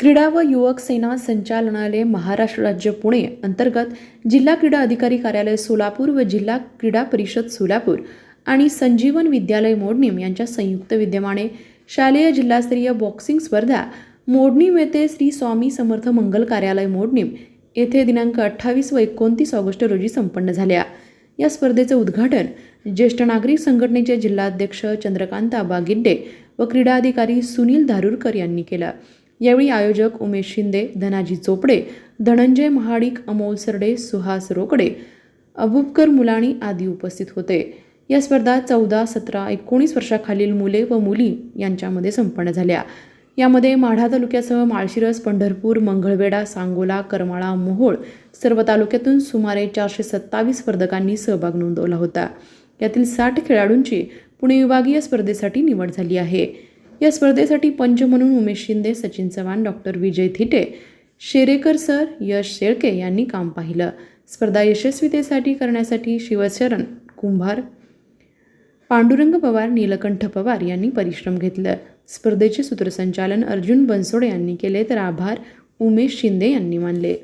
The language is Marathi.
क्रीडा व युवक सेना संचालनालय महाराष्ट्र राज्य पुणे अंतर्गत जिल्हा क्रीडा अधिकारी कार्यालय सोलापूर व जिल्हा क्रीडा परिषद सोलापूर आणि संजीवन विद्यालय मोडणीम यांच्या संयुक्त विद्यमाने शालेय जिल्हास्तरीय बॉक्सिंग स्पर्धा मोडणीम येथे श्री स्वामी समर्थ मंगल कार्यालय मोडणीम येथे दिनांक अठ्ठावीस व एकोणतीस ऑगस्ट रोजी संपन्न झाल्या. या स्पर्धेचं उद्घाटन ज्येष्ठ नागरिक संघटनेचे जिल्हाध्यक्ष चंद्रकांत आबा गिड्डे व क्रीडा अधिकारी सुनील धारूरकर यांनी केलं. यावेळी आयोजक उमेश शिंदे धनाजी चोपडे धनंजय महाडिक अमोल सरडे सुहास रोकडे अबुबकर मुलाणी आदी उपस्थित होते. या स्पर्धा चौदा सतरा एकोणीस वर्षाखालील मुले व मुली यांच्यामध्ये संपन्न झाल्या. यामध्ये माढा तालुक्यासह माळशिरस पंढरपूर मंगळवेढा सांगोला करमाळा मोहोळ सर्व तालुक्यातून सुमारे चारशे सत्तावीस स्पर्धकांनी सहभाग नोंदवला होता. यातील साठ खेळाडूंची पुणे विभागीय स्पर्धेसाठी निवड झाली आहे. या स्पर्धेसाठी पंच म्हणून उमेश शिंदे सचिन चव्हाण डॉक्टर विजय थिटे शेरेकर सर यश शेळके यांनी काम पाहिलं. स्पर्धा यशस्वीतेसाठी करण्यासाठी शिवशरण कुंभार पांडुरंग पवार नीलकंठ पवार यांनी परिश्रम घेतलं. स्पर्धेचे सूत्रसंचालन अर्जुन बनसोडे यांनी केले तर आभार उमेश शिंदे यांनी मानले.